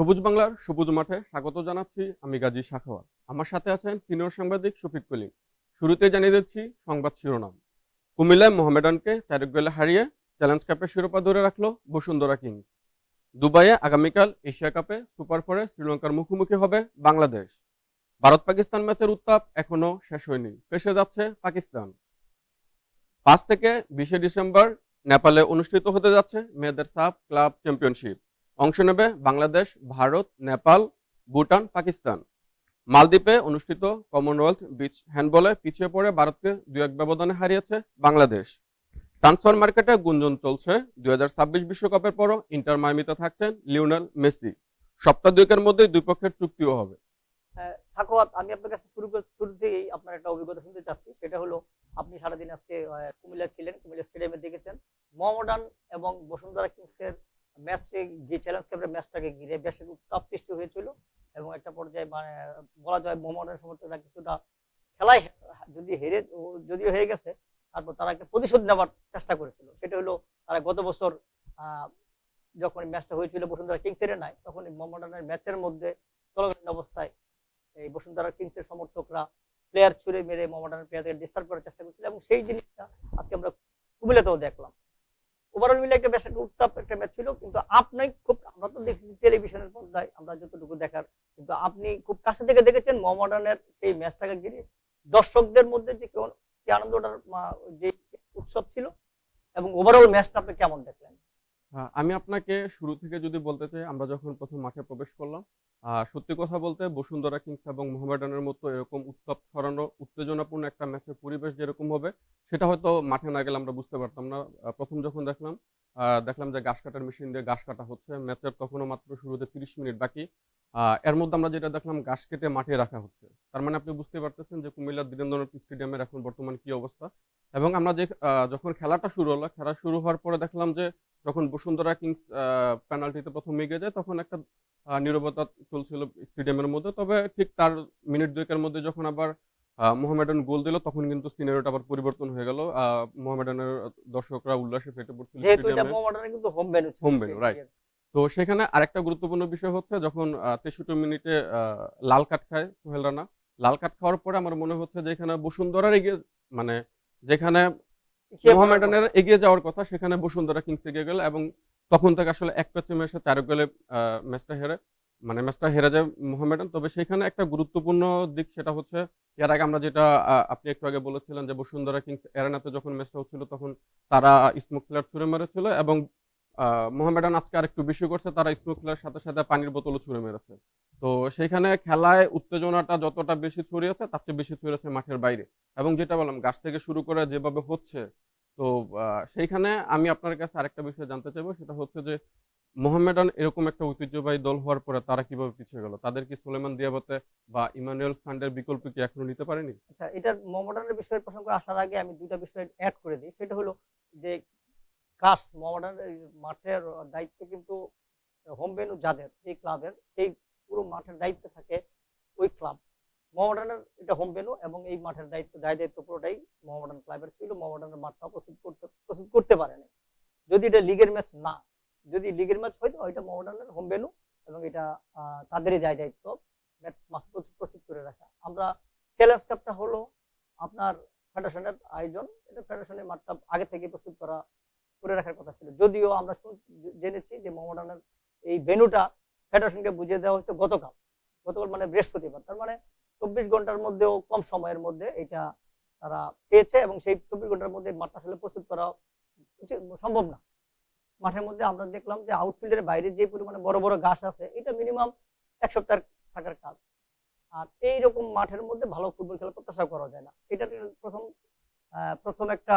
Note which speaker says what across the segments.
Speaker 1: সবুজ বাংলার সবুজ মাঠে স্বাগত জানাচ্ছি আমি গাজী শাখাওয়াত আমার সাথে আছেন সিনিয়র সাংবাদিক শফিক কলিম। শুরুতে জানিয়ে দিচ্ছি সংবাদ শিরোনাম। কুমিল্লায় মোহামেডানকে চার গোলে হারিয়ে চ্যালেঞ্জ কাপের শিরোপা ধরে রাখল বসুন্ধরা কিংস। দুবাইয়ে আগামীকাল এশিয়া কাপে সুপার ফোরে শ্রীলঙ্কার মুখোমুখি হবে বাংলাদেশ। ভারত পাকিস্তান ম্যাচের উত্তাপ এখনও শেষ হয়নি, ফেসে যাচ্ছে পাকিস্তান। পাঁচ থেকে বিশে ডিসেম্বর নেপালে অনুষ্ঠিত হতে যাচ্ছে মেয়েদের সাফ ক্লাব চ্যাম্পিয়নশিপ। অংশ নেবে বাংলাদেশ, ভারত, নেপাল, ভুটান, পাকিস্তান। মালদ্বীপে অনুষ্ঠিত কমনওয়েলথ বিচ হ্যান্ডবলে পিছিয়ে পড়ে ভারতকে দুই এক ব্যবধানে হারিয়েছে বাংলাদেশ। ট্রান্সফার মার্কেটে গুঞ্জন চলছে। দুই বিশ্বকাপের পরও ইন্টার মায়ামিতে থাকছেন লিওনেল মেসি। সপ্তাহ দুয়েকের মধ্যেই দুই পক্ষের চুক্তিও হবে।
Speaker 2: সাকোয়াত আমি আপনার কাছে শুরু শুরুতেই আপনার একটা অভিজ্ঞতা শুনতে চাচ্ছি। সেটা হলো, আপনি সারাদিন আজকে কুমিল্লা ছিলেন, কুমিল্লা স্টেডিয়ামে দেখেছেন। মোহামডান এবং বসুন্ধরা কিংসের ম্যাচে গিয়ে চ্যালেঞ্জ কাপের ম্যাচটাকে ঘিরে বেশ উত্তাপ সৃষ্টি হয়েছিল এবং একটা পর্যায়ে মানে বলা যায় মোহামডানের সমর্থকরা কিছুটা খেলায় যদি হেরে, যদিও হয়ে গেছে, তারপর তারা একটা প্রতিশোধ নেওয়ার চেষ্টা করেছিল। সেটা হলো তারা গত বছর যখন ম্যাচটা হয়েছিল বসুন্ধরা কিংসের নাই, তখন এই মোহামডানের ম্যাচের মধ্যে চলাকালীন অবস্থায় এই বসুন্ধরা কিংসের সমর্থকরা প্লেয়ার ছুড়ে মেরে মোহামেডানের প্লেয়ারদের ডিস্টার্ব করার চেষ্টা করেছিল এবং সেই জিনিসটা আজকে আমরা কুমিল্লাতেও দেখলাম। ওভারঅল মিলে একটা বেশ একটা উত্তাপ, একটা ম্যাচ ছিল। কিন্তু আপনি খুব, আমরা তো দেখেছি টেলিভিশনের পর্দায় আমরা যতটুকু দেখার, কিন্তু আপনি খুব কাছে থেকে দেখেছেন মোহামেডানের সেই ম্যাচটাকে ঘিরে। দর্শকদের মধ্যে যে আনন্দটার যে উৎসব ছিল, এবং ওভারঅল ম্যাচটা আপনি কেমন দেখলেন?
Speaker 1: আমি আপনাকে শুরু থেকে যদি বলতে চাই, আমরা যখন প্রথম মাঠে প্রবেশ করলাম সত্যি কথা বলতে বসুন্ধরা কিংস এবং মোহামেডানের মতো এরকম উত্তাপ ছড়ানো, উত্তেজনাপূর্ণ একটা ম্যাচের পরিবেশ যেরকম হবে, সেটা হয়তো মাঠে না গেলে আমরা বুঝতে পারতাম না। প্রথম যখন দেখলাম দেখলাম যে ঘাস কাটার মেশিন দিয়ে ঘাস কাটা হচ্ছে। ম্যাচের তখনও মাত্র শুরুতে তিরিশ মিনিট বাকি। এর মধ্যে আমরা যেটা দেখলাম ঘাস কেটে মাঠে রাখা হচ্ছে। তার মানে আপনি বুঝতে পারতেছেন যে কুমিল্লার বীরেন্দ্রনাথ স্টেডিয়ামের এখন বর্তমান কি অবস্থা। এবং আমরা যে যখন খেলাটা শুরু হলো, খেলা শুরু হওয়ার পরে দেখলাম যে যখন বসুন্ধরা কিংস পেনাল্টিতে প্রথম এগিয়ে যায়, তখন একটা নীরবতা চলছিল স্টেডিয়ামের মধ্যে। তবে ঠিক তার মিনিট দুয়েকের মধ্যে যখন আবার মোহামেডান গোল দিল তখন কিন্তু সিনারিওটা আবার পরিবর্তন হয়ে গেল। মোহামেডানের দর্শকরা উল্লাসে ফেটে পড়ছিল
Speaker 2: যেহেতু এটা
Speaker 1: স্টেডিয়ামে
Speaker 2: কিন্তু home venue
Speaker 1: Home venue, right. তো সেখানে আরেকটা গুরুত্বপূর্ণ বিষয় হচ্ছে যখন তেষট্টি মিনিটে লাল কার্ড খায় সোহেল রানা লাল কার্ড খাওয়ার পরে আমার মনে হচ্ছে যে এখানে বসুন্ধরার এগিয়ে মানে যেখানে মোহামেডানের এগিয়ে যাওয়ার কথা সেখানে বসুন্ধরা কিংস এগিয়ে গেল এবং তখন থেকে আসলে এক প্যাচে ম্যাচে চার গোলে ম্যাচটা হেরে। মানে ম্যাচটা হেরে যায় মোহামেডান তবে সেখানে একটা গুরুত্বপূর্ণ দিক সেটা হচ্ছে, এর আগে আমরা যেটা আপনি একটু আগে বলেছিলেন যে বসুন্ধরা কিংস এরানাতে যখন ম্যাচটা হচ্ছিল তখন তারা স্মোক প্লেয়ার ছুড়ে মেরেছিল এবং মোহামেডান আজকে আরেকটু বেশি করছে, তারা স্মোক প্লেয়ার সাথে সাথে পানির বোতলও ছুড়ে মেরেছে। তো সেখানে খেলায় উত্তেজনাটা যতটা বেশি ছড়িয়েছে, তার চেয়ে বেশি ছড়িয়েছে মাঠের বাইরে। এবং যেটা বললাম, গাছ থেকে শুরু করে যেভাবে হচ্ছে, তো সেইখানে আমি আপনার কাছে আরেকটা বিষয় জানতে চাইব, সেটা হচ্ছে যে মোহামেডান এরকম একটা ঐতিহ্যবাহী দল হওয়ার পরে তারা কীভাবে পিছিয়ে গেল? তাদের কি সুলেমান দিয়াবতে বা ইমানুয়েল ফান্ডের বিকল্প কি এখনও নিতে পারেনি?
Speaker 2: আচ্ছা এটার মোহামেডানের বিষয়ের প্রসঙ্গ আসার আগে আমি দুইটা বিষয় অ্যাড করে দিই। সেটা হলো যে কাজ মোহামেডানের মাঠের দায়িত্ব কিন্তু হোম ভেন্যু যাদের, এই ক্লাবের, এই পুরো মাঠের দায়িত্ব থাকে ওই ক্লাব। মোহামেডানের এটা হোম এবং এই মাঠের দায়িত্ব দায় দায়িত্ব পুরোটাই মোহামেডান ক্লাবের ছিল। মোহামেডানের মাঠটা প্রস্তুত করতে প্রস্তুত করতে পারেনি। যদি এটা লিগের ম্যাচ না যদি লিগের ম্যাচ হয়তো এটা মোহামেডানের হোম ভেন্যু এবং এটা তাদেরই দায় দায়িত্ব। ম্যাচ প্রস্তুত করে রাখা। আমরা চ্যালেঞ্জ কাপটা হলো আপনার ফেডারেশনের আয়োজন। এটা ফেডারেশনের মাঠটা আগে থেকে প্রস্তুত করা, করে রাখার কথা ছিল। যদিও আমরা জেনেছি যে মোহামেডানের এই ভেনুটা ফেডারেশনকে বুঝিয়ে দেওয়া হচ্ছে গতকাল। গতকাল মানে বৃহস্পতিবার। তার মানে চব্বিশ ঘণ্টার মধ্যেও কম সময়ের মধ্যে এটা তারা পেয়েছে এবং সেই চব্বিশ ঘণ্টার মধ্যে মাঠটা আসলে প্রস্তুত করা সম্ভব না। মাঠের মধ্যে আমরা দেখলাম যে আউটফিল্ডের বাইরে যে পরিমাণে বড় বড় ঘাস আছে, এটা মিনিমাম এক সপ্তাহ থাকার কাজ। আর এইরকম মাঠের মধ্যে ভালো ফুটবল খেলা প্রত্যাশা করা যায় না। এটা প্রথম প্রথম একটা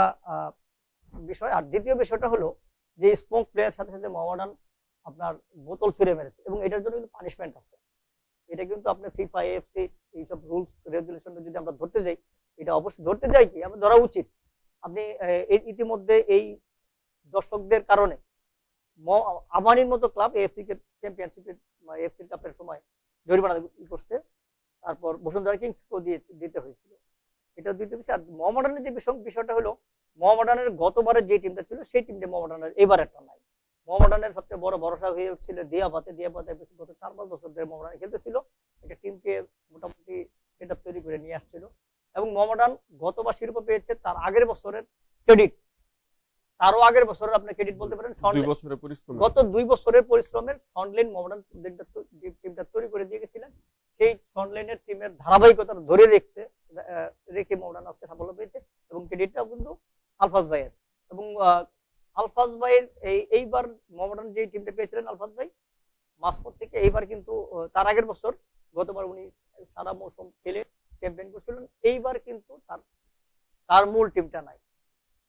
Speaker 2: বিষয়। আর দ্বিতীয় বিষয়টা হলো যে স্পোক প্লেয়ার সাথে সাথে মোহামেডান আপনার বোতল ছুঁড়ে মেরেছে এবং এটার জন্য কিন্তু পানিশমেন্ট আছে। এটা কিন্তু আপনি ফিফা এফসি এইসব রুলস রেগুলেশন যদি আমরা ধরতে যাই, এটা অবশ্যই ধরতে যাই কি? আমরা ধরা উচিত। আপনি ইতিমধ্যে এই দর্শকদের কারণে আবানির মতো ক্লাব এএফসি চ্যাম্পিয়নশিপের এফসি কাপের সময় জরিমানা করছে। তারপর বসুন্ধরা কিংসকেও দিয়ে, দিতে হয়েছিল। এটা দিতে হয়েছে। আর মোহামেডানের যে বিষয়, বিষয়টা হলো, মোহামেডানের গতবারের যে টিমটা ছিল, সেই টিমটা মোহামডানের এবার একটা নাই। মোহামেডানের সবচেয়ে বড় ভরসা হয়ে উঠছিল দিয়াবাতে। দিয়াবাতে গত চার পাঁচ বছর ধরে মোহামেডান খেলতেছিল। একটা টিমকে মোটামুটি সেটা তৈরি করে নিয়ে আসছিল। এবং মোহামেডান গতবার শিরোপা পেয়েছে তার আগের বছরের ক্রেডিট তারও আগের বছরের আপনি ক্রেডিট বলতে পারেন
Speaker 1: দুই বছরের পরিশ্রম
Speaker 2: গত দুই বছরের পরিশ্রমের সনলেন মোহামেডান টিমটা তৈরি করে দিয়ে গেছিলেন সেই সনলেনের টিমের ধারাবাহিকতা ধরে রেখেছে রেখে মোহামেডান আজকে সাফল্য পেয়েছে এবং ক্রেডিটটাও কিন্তু আলফাজ ভাইয়ের। এবং আলফাজ ভাইয়ের এই এইবার মোহামেডান যে টিমটা পেয়েছিলেন আলফাজ ভাই মাসপত থেকে এইবার কিন্তু তার আগের বছর গতবার উনি সারা মৌসুম খেলে চ্যাম্পিয়ন করছিলেন এইবার কিন্তু তার তার মূল টিমটা নাই।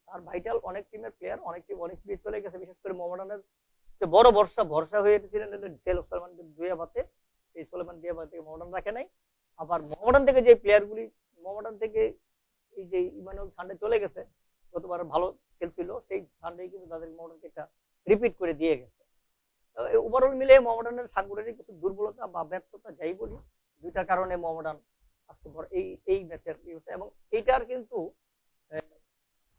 Speaker 2: তার ভাইটাল অনেক টিমের প্লেয়ার অনেক টিম অনেক টিম চলে গেছে, বিশেষ করে মোহামেডানের যে বড় ভরসা ভরসা হয়ে এসেছিলেন সলমান দুয়াবাতে এই সলমান দুয়াবা থেকে মোহামেডান রাখে নাই। আবার মোহামেডান থেকে যে প্লেয়ারগুলি মোহামেডান থেকে এই যে ইমানুল সানডে চলে গেছে, গতবার ভালো খেলছিল, সেই সানডে কিন্তু তাদের মোহামেডানকে একটা রিপিট করে দিয়ে গেছে। ওভারঅল মিলে মোহামেডানের সাংগঠনিক কিছু দুর্বলতা বা ব্যর্থতা, যাই বলি, দুইটার কারণে মোহামেডান আজকে এই এই ম্যাচের এবং এইটার কিন্তু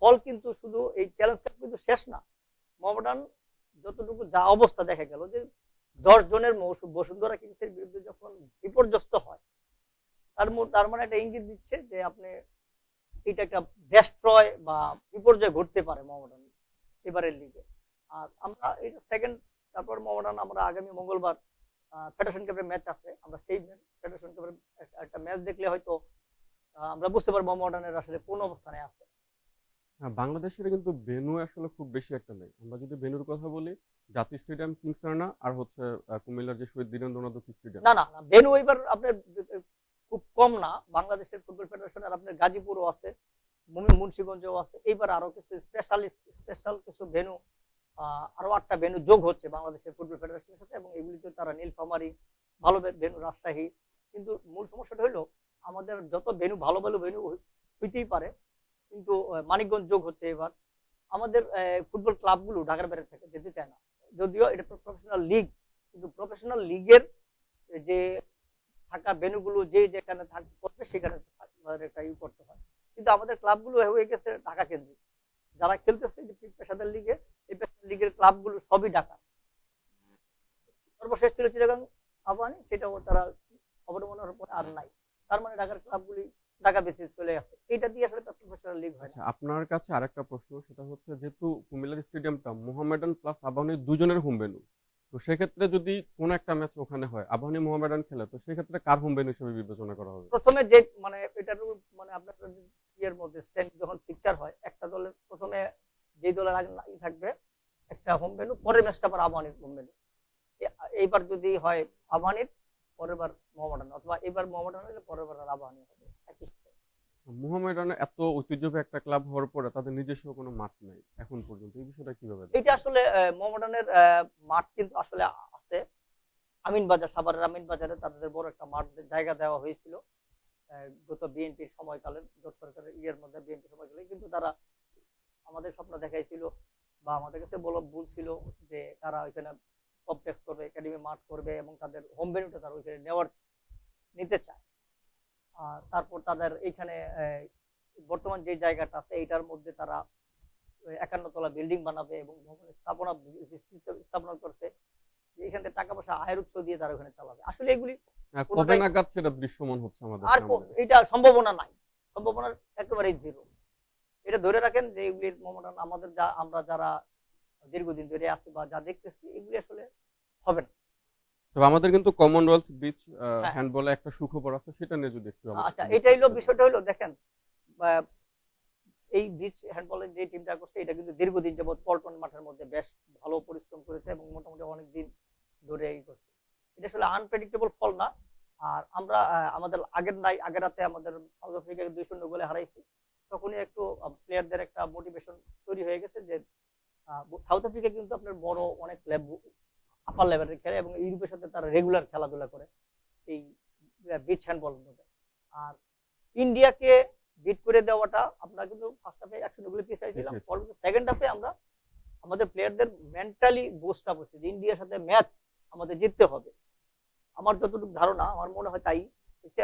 Speaker 2: ফল কিন্তু শুধু এই চ্যালেঞ্জটা কিন্তু শেষ না। মোহামেডান যতটুকু যা অবস্থা দেখা গেল যে দশ জনের মৌসুম, বসুন্ধরা কিংসের বিরুদ্ধে যখন বিপর্যস্ত হয়, তার তার মানে একটা ইঙ্গিত দিচ্ছে যে আপনি এটা একটা ডেস্ট্রয় বা বিপর্যয় ঘটতে পারে মোহামেডান এবারের লিগে আর আমরা এটা সেকেন্ড তারপর মোহামেডান আমরা আগামী মঙ্গলবার ফেডারেশন কাপের ম্যাচ আছে, আমরা সেই ফেডারেশন কাপের একটা ম্যাচ দেখলে হয়তো আমরা বুঝতে পারব মোহামেডানের আসলে কোন অবস্থানে আছে।
Speaker 1: বাংলাদেশের কিন্তু ভেন্যু আসলে খুব বেশি একটা নেই। আমরা যদি ভেন্যুর কথা বলি, জাতীয় স্টেডিয়াম কিংস আর্না আর হচ্ছে কুমিল্লার যে শহীদ বীরেন্দ্রনাথ স্টেডিয়াম।
Speaker 2: না না না বেনু এবার আপনার খুব কম না। বাংলাদেশের ফুটবল ফেডারেশনের আপনার গাজীপুরও আছে মুন- মুন্সিগঞ্জও আছে। এইবার আরও কিছু স্পেশালিস্ট স্পেশাল কিছু ভেনু আরও আটটা ভেনু যোগ হচ্ছে বাংলাদেশের ফুটবল ফেডারেশনের সাথে, এবং এগুলিতে তারা নীলফামারি, ভালো ভেনু রাজশাহী। কিন্তু মূল সমস্যাটা হলো আমাদের যত ভেনু ভালো ভালো ভেনু হইতেই পারে কিন্তু মানিকগঞ্জ যোগ হচ্ছে এবার। আমাদের ফুটবল ক্লাবগুলো ঢাকার বাইরে থেকে যেতে চায় না। যদিও এটা প্রফেশনাল লিগ কিন্তু প্রফেশনাল লিগের যে থাকা ভেনুগুলো যে যেখানে থাকতে করবে, সেখানে একটা ইউ করতে হয়। কিন্তু আমাদের ক্লাবগুলো হয়ে গেছে ঢাকা কেন্দ্রিক যারা খেলতেছে যে পেশাদার লিগে এই পেশাদার লিগের ক্লাবগুলো সবই ঢাকা। সর্বশেষ ছিল চিটাগাং আহ্বানি সেটাও তারা অবলম্বনের পর আর নাই। তার মানে ঢাকার ক্লাবগুলি ঢাকা বেসিস চলে আসছে এটা দিয়ে আসলে প্রফেশনাল লিগ হয়
Speaker 1: আচ্ছা আপনার কাছে আরেকটা প্রশ্ন সেটা হচ্ছে যেহেতু কুমিল্লার স্টেডিয়ামটা মোহামেডান প্লাস আবাহনী দুজনের হোম ভেন্যু তো সেক্ষেত্রে যদি কোনো একটা ম্যাচ ওখানে হয় আবাহনী মোহামেডান খেলে তো সেক্ষেত্রে কার হোম ভেন্যু হিসেবে বিবেচনা করা হবে?
Speaker 2: প্রথমে যে মানে এটার মানে আপনার ইয়ের মধ্যে স্ট্যান্ড যখন পিকচার হয় একটা দলের প্রথমে যেই দলের আগে থাকবে একটা হোম ভেনু পরের ম্যাচটা আবার আবাহনীর হোম ভেনু এইবার যদি হয় আবাহনীর পরের বার মোহামেডান অথবা এবার মোহামেডান হলে পরের বার আর আবাহনী হবে একই
Speaker 1: মোহামেডান এত ঐতিহ্যবাহী একটা ক্লাব হওয়ার পরে তাদের নিজস্ব কোনো মাঠ নাই এখন পর্যন্ত এই বিষয়টা কীভাবে
Speaker 2: এটা আসলে মোহামেডানের মাঠ কিন্তু আসলে আছে। আমিন বাজার সাভারের আমিন বাজারে তাদের বড় একটা মাঠ জায়গা দেওয়া হয়েছিল গত বিএনপির সময়কালে জোট সরকারের ইয়ের মধ্যে বিএনপি সময়কালে কিন্তু তারা আমাদের স্বপ্ন দেখাইছিল বা আমাদের কাছে বল বলছিল যে তারা ওইখানে কমপ্লেক্স করবে একাডেমি মাঠ করবে এবং তাদের হোম ভেন্যুটা তারা ওইখানে নেওয়ার নিতে চায়। আর তারপর তাদের এইখানে বর্তমান যে জায়গাটা আছে এইটার মধ্যে তারা একান্ন তলা বিল্ডিং বানাবে এবং ভবনের স্থাপনা স্থাপনা করছে। এখান থেকে টাকা পয়সা আয়ের উৎস দিয়ে তারা ওখানে চালাবে। আসলে এগুলি
Speaker 1: কবে নাগাদ সেটা দৃশ্যমান হচ্ছে আমাদের
Speaker 2: আর এটা সম্ভাবনা নাই। সম্ভাবনা জিরো এটা ধরে রাখেন যে এগুলির আমাদের যা আমরা যারা দীর্ঘদিন ধরে আছি বা যা দেখতেছি এগুলি আসলে হবে না।
Speaker 1: তবে আমাদের কিন্তু কমনওয়েলথ বিচ
Speaker 2: হ্যাঁ।
Speaker 1: হ্যান্ডবলে একটা সুখবর আছে সেটা নিয়ে যদি একটু
Speaker 2: আচ্ছা
Speaker 1: একটু
Speaker 2: এটা হলো বিষয়টা হলো দেখেন এই বিচ হ্যান্ডবলের যে টিমটা করছে এটা কিন্তু দীর্ঘদিন যাবত পল্টন মাঠের মধ্যে বেশ ভালো পরিশ্রম করেছে এবং মোটামুটি অনেক দিন ধরে এই করছে। এটা আসলে আনপ্রেডিক্টেবল ফল না। আর আমরা আমাদের আগের নাই আগের রাতে আমাদের সাউথ আফ্রিকাকে দুই শূন্য গোলে হারাইছি। তখনই একটু প্লেয়ারদের একটা মোটিভেশন তৈরি হয়ে গেছে যে সাউথ আফ্রিকা কিন্তু আপনার বড় অনেক আপার লেভেলের খেলে এবং ইউরোপের সাথে তারা রেগুলার খেলাধুলা করে। এই বিচ হ্যান্ডবল আর ইন্ডিয়াকে বিট করে দেওয়াটা আমরা কিন্তু ফার্স্ট হাফে একশো পিছিয়েছিলাম
Speaker 1: পিছিয়েছি।
Speaker 2: পরবর্তী সেকেন্ড হাফে আমরা আমাদের প্লেয়ারদের মেন্টালি বুস্ট আপ হচ্ছে যে ইন্ডিয়ার সাথে ম্যাচ আমাদের জিততে হবে। আমার যতটুকু ধারণা আমার মনে হয় তাই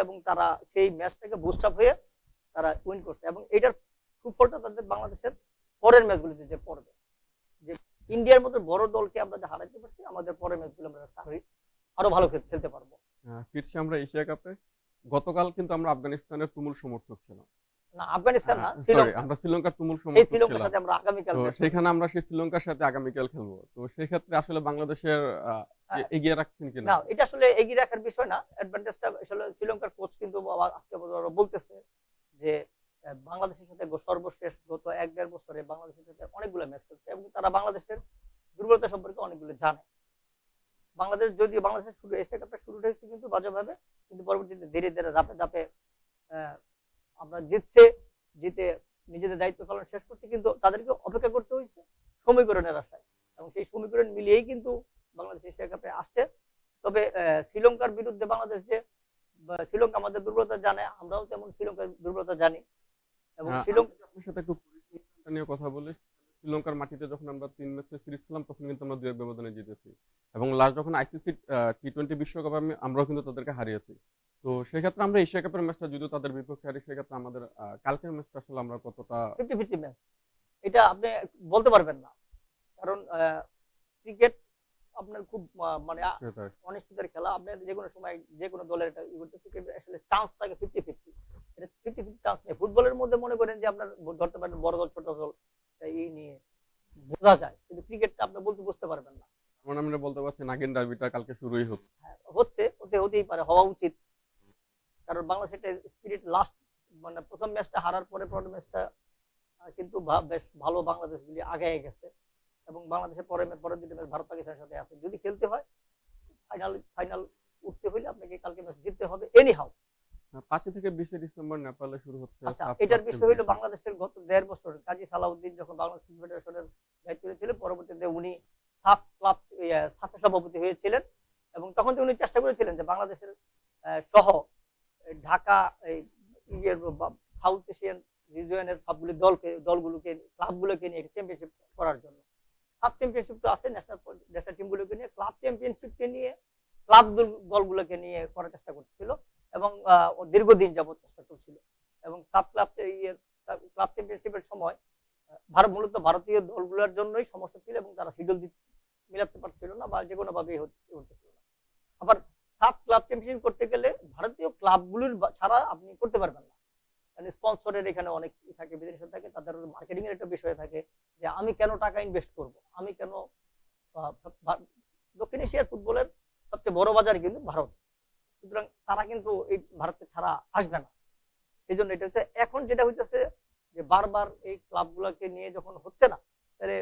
Speaker 2: এবং তারা সেই ম্যাচটাকে বুস্ট আপ হয়ে তারা উইন করছে এবং এটার সুফলটা তাদের বাংলাদেশের পরের ম্যাচগুলিতে যে পড়বে। ইন্ডিয়ার মতো বড় দলকে আমরা হারাইতে পারছি আমাদের পরের ম্যাচগুলো আমরা আরো- আরও ভালো খেলতে পারব।
Speaker 1: ফিরছি আমরা এশিয়া কাপে। গতকাল কিন্তু আমরা আফগানিস্তানের তুমুল সমর্থক ছিলাম।
Speaker 2: না আফগানিস্তান না
Speaker 1: সরি আমরা শ্রীলঙ্কার তুমুল সমর্থক
Speaker 2: শ্রীলঙ্কার সাথে আমরা আগামীকাল
Speaker 1: তো সেখানে আমরা সেই শ্রীলঙ্কার সাথে আগামীকাল খেলব। তো সেই ক্ষেত্রে আসলে বাংলাদেশের। এগিয়ে রাখছেন কিনা?
Speaker 2: না এটা আসলে এগিয়ে রাখার বিষয় না। অ্যাডভান্টেজটা আসলে শ্রীলঙ্কার কোচ কিন্তু আজকে বলতেছে যে বাংলাদেশের সাথে সর্বশেষ গত এক দেড় বছরে বাংলাদেশের সাথে অনেকগুলো ম্যাচ খেলছে এবং তারা বাংলাদেশের দুর্বলতা সম্পর্কে অনেকগুলো জানে। বাংলাদেশ যদিও বাংলাদেশের শুরু এশিয়া কাপটা শুরুটা হয়েছে কিন্তু বাজেভাবে, কিন্তু পরবর্তীতে ধীরে ধীরে ধাপে ধাপে আমরা জিতছে, জিতে নিজেদের দায়িত্ব পালন শেষ করছে, কিন্তু তাদেরকে অপেক্ষা করতে হয়েছে সমীকরণের আশায়। এবং সেই সমীকরণ মিলিয়েই কিন্তু বাংলাদেশ এশিয়া কাপে আসছে। তবে শ্রীলঙ্কার বিরুদ্ধে বাংলাদেশ যে শ্রীলঙ্কা আমাদের দুর্বলতা জানে, আমরাও তেমন শ্রীলঙ্কার দুর্বলতা জানি। এবং
Speaker 1: হ্যাঁ,
Speaker 2: শ্রীলঙ্কা
Speaker 1: আপনার সাথে একটু নিয়ে কথা বলি শ্রীলঙ্কার মাটিতে যখন আমরা তিন ম্যাচে সিরিজ খেলাম তখন কিন্তু আমরা দুই এক ব্যবধানে জিতেছি। এবং লাস্ট যখন আইসিসি টি টোয়েন্টি বিশ্বকাপে আমি আমরাও কিন্তু তাদেরকে হারিয়েছি। তো সেক্ষেত্রে আমরা এশিয়া কাপের ম্যাচটা যদিও তাদের বিপক্ষে হারি সেক্ষেত্রে আমাদের কালকের ম্যাচটা আসলে আমরা কতটা
Speaker 2: ফিফটি ফিফটি ম্যাচ এটা আপনি বলতে পারবেন না। কারণ ক্রিকেট আপনার খুব মানে অনিশ্চিতের খেলা। আপনার যে কোনো সময় যে কোনো দলের এটা আসলে চান্স থাকে ফিফটি ফিফটি এটা ফিফটি ফিফটি চান্স নেই। ফুটবলের মধ্যে মনে করেন যে আপনার ধরতে পারেন বড় দল ছোট দল এই নিয়ে বোঝা যায়। কিন্তু ক্রিকেটটা আপনি বলতে বুঝতে পারবেন না।
Speaker 1: মানে আমরা বলতে পারছি নাগিন ডার্বিটা কালকে শুরুই হচ্ছে
Speaker 2: হ্যাঁ, হচ্ছে হতে হতেই পারে হওয়া উচিত। কারণ বাংলাদেশ একটা স্পিরিট লাস্ট মানে প্রথম ম্যাচটা হারার পরে পরের ম্যাচটা কিন্তু বেশ ভালো বাংলাদেশ গুলি আগে গেছে। এবং বাংলাদেশের পরে পরের দুটো ম্যাচ ভারত পাকিস্তানের সাথে আছে যদি খেলতে হয় ফাইনাল ফাইনাল উঠতে হলে আপনাকে কালকে ম্যাচ জিততে হবে এনি হাউ
Speaker 1: পাঁচই থেকে বিশে ডিসেম্বর নেপালে শুরু হচ্ছে
Speaker 2: আচ্ছা এটার বিষয় হলো বাংলাদেশের গত দেড় বছর কাজী সালাউদ্দিন যখন বাংলাদেশ ফেডারেশনের দায়িত্ব ছিলেন পরবর্তীতে উনি সাফ ক্লাব সাফের সভাপতি হয়েছিলেন এবং তখন উনি চেষ্টা করেছিলেন যে বাংলাদেশের সহ ঢাকা এই ইয়ের সাউথ এশিয়ান রিজিয়নের সবগুলি দলকে দলগুলোকে ক্লাবগুলোকে নিয়ে চ্যাম্পিয়নশিপ করার জন্য। ক্লাব চ্যাম্পিয়নশিপ তো আছে ন্যাশনাল টিমগুলোকে নিয়ে ক্লাব চ্যাম্পিয়নশিপকে নিয়ে ক্লাব দলগুলোকে নিয়ে করার চেষ্টা করছিল এবং দীর্ঘদিন যাবত চেষ্টা করছিল এবং সাব ক্লাব ক্লাব চ্যাম্পিয়নশিপের সময় ভারত মূলত ভারতীয় দলগুলোর জন্যই সমস্যা ছিল এবং তারা শিডিউল মিলাতে পারছিল না বা যে কোনো ভাবেই হতেছিল না। আবার সাব ক্লাব চ্যাম্পিয়নশিপ করতে গেলে ভারতীয় ক্লাবগুলোর ছাড়া আপনি করতে পারবেন না। কারণ স্পন্সরের এখানে অনেক থাকে, বিদেশে থাকে, তাদের মার্কেটিং এর একটা বিষয় থাকে যে আমি কেন টাকা ইনভেস্ট করব? আমি কেন দক্ষিণ এশিয়ার ফুটবলের সবচেয়ে বড় বাজার কিন্তু ভারত। সুতরাং তারা কিন্তু এই ভারতে ছাড়া আসবে না। সেই জন্য এটা হচ্ছে, এখন যেটা হইতেছে যে বারবার এই ক্লাবগুলোকে নিয়ে যখন হচ্ছে না, তাহলে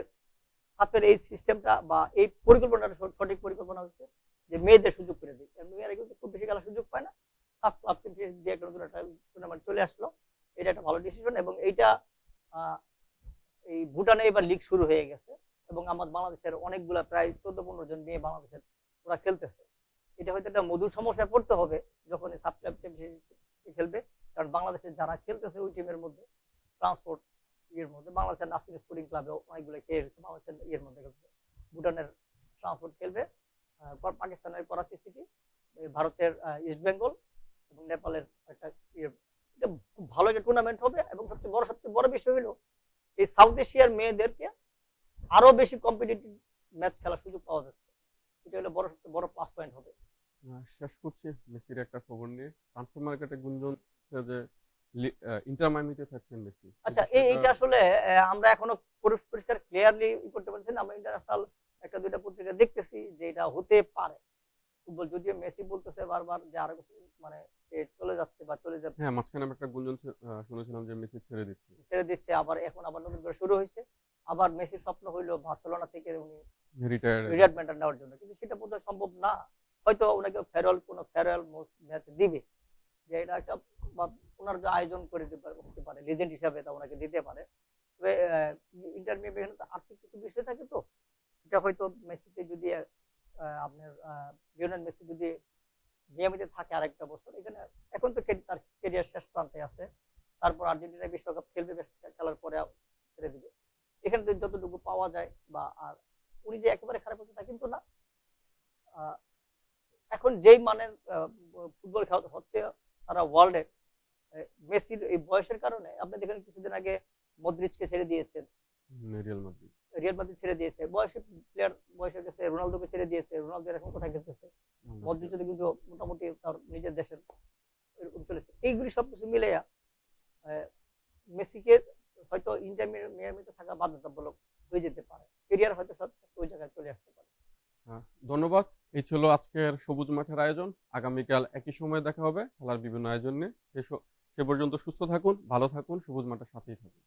Speaker 2: হাতের এই সিস্টেমটা বা এই পরিকল্পনাটা সঠিক পরিকল্পনা হচ্ছে যে মেয়েদের সুযোগ করে দিই মেয়েরা কিন্তু খুব বেশি খেলার সুযোগ পায় না সাত ক্লাব চ্যাম্পিয়নশিপ দিয়ে একটা নতুন একটা টুর্নামেন্ট চলে আসলো এটা একটা ভালো ডিসিশন এবং এইটা আহ, এই ভুটানে এবার লিগ শুরু হয়ে গেছে এবং আমার বাংলাদেশের অনেকগুলা প্রায় চোদ্দ পনেরো জন মেয়ে বাংলাদেশের ওরা খেলতেছে। এটা হয়তো একটা মধুর সমস্যায় পড়তে হবে যখন সাব চ্যাম্পিয়নশিপ খেলবে, কারণ বাংলাদেশের যারা খেলতেছে ওই টিমের মধ্যে ট্রান্সপোর্ট ইয়ের মধ্যে, বাংলাদেশের নাসির স্পোর্টিং ক্লাবে অনেকগুলো খেয়ে খেলছে বাংলাদেশের ইয়ের মধ্যে খেলছে। ভুটানের ট্রান্সপোর্ট খেলবে পাকিস্তানের করাচি সিটি ভারতের ইস্ট বেঙ্গল এবং নেপালের একটা ইয়ে। খুব ভালো একটা টুর্নামেন্ট হবে এবং সবচেয়ে বড় সবচেয়ে বড় বিষয় হলো এই সাউথ এশিয়ার মেয়েদেরকে আরও বেশি কম্পিটিটিভ ম্যাচ খেলার সুযোগ পাওয়া যাচ্ছে। এটা হলো বড় বড় প্লাস পয়েন্ট হবে।
Speaker 1: শেষ করছি মেসির একটা খবর নিয়ে। ট্রান্সফার মার্কেটে গুঞ্জন যে ইন্টার মায়ামিতে থাকছেন মেসি।
Speaker 2: আচ্ছা এই এইটা আসলে আমরা এখনও পরি- পরিষ্কার ক্লিয়ারলি করতে পারছি না। আমরা ইন্টারন্যাশনাল একটা দুইটা পত্রিকা দেখতেছি যে এটা হতে পারে। ফুটবল যদিও মেসি বলতেছে বারবার যে আরও মানে চলে যাচ্ছে বা চলে যাবে।
Speaker 1: হ্যাঁ মাঝখানে আমি একটা গুঞ্জন শুনেছিলাম যে মেসি ছেড়ে দিচ্ছে।
Speaker 2: ছেড়ে দিচ্ছে আবার এখন আবার নতুন করে শুরু হয়েছে। আবার মেসির স্বপ্ন হইল বার্সেলোনা থেকে উনি
Speaker 1: রিটায়ার
Speaker 2: রিটায়ারমেন্ট নেওয়ার জন্য। কিন্তু সেটা বোধহয় সম্ভব না। হয়তো ওনাকে ফেরল কোনো ফেরল ম্যাচ দিবে। যে এটা একটা বা ওনার যে আয়োজন করে দিতে পারে লিজেন্ড হিসাবে তা ওনাকে দিতে পারে। তবে তো আর্থিক কিছু বিষয় থাকে তো। এটা হয়তো মেসিতে যদি আপনার লিওনেল মেসি যদি নিয়মিত থাকে আরেকটা বছর, এখানে এখন তো তার কেরিয়ার শেষ প্রান্তে আছে। তারপর আর্জেন্টিনা বিশ্বকাপ খেলবে খেলার পরে ছেড়ে দিবে। এখানে তো যতটুকু পাওয়া যায় বা আর উনি যে একেবারে খারাপ হচ্ছে তা কিন্তু না। এখন যেই মানের ফুটবল খেলা হচ্ছে সারা ওয়ার্ল্ডে মেসির এই বয়সের কারণে, আপনি দেখেন কিছুদিন আগে মদ্রিজকে ছেড়ে দিয়েছেন।
Speaker 1: Real Madrid.
Speaker 2: রিয়াল মাদ্রিদ ছেড়ে দিয়েছে বয়সী প্লেয়ার বয়সে গেছে রোনালদোকে ছেড়ে দিয়েছে রোনালদো এখন কোথায় খেলতেছে। মধ্যযুদ্ধে কিন্তু মোটামুটি তার নিজের দেশের এরকম চলেছে। এইগুলি সবকিছু মিলে মেসিকে হয়তো ইন্টার মিয়ামিতে থাকা বাধ্যতামূলক হয়ে যেতে পারে। কেরিয়ার হয়তো সব ওই জায়গায় চলে আসতে পারে।
Speaker 1: ধন্যবাদ। এই ছিল আজকের সবুজ মাঠের আয়োজন। আগামীকাল একই সময় দেখা হবে খেলার বিভিন্ন আয়োজন নিয়ে। সে পর্যন্ত সুস্থ থাকুন ভালো থাকুন সবুজ মাঠের সাথেই থাকুন।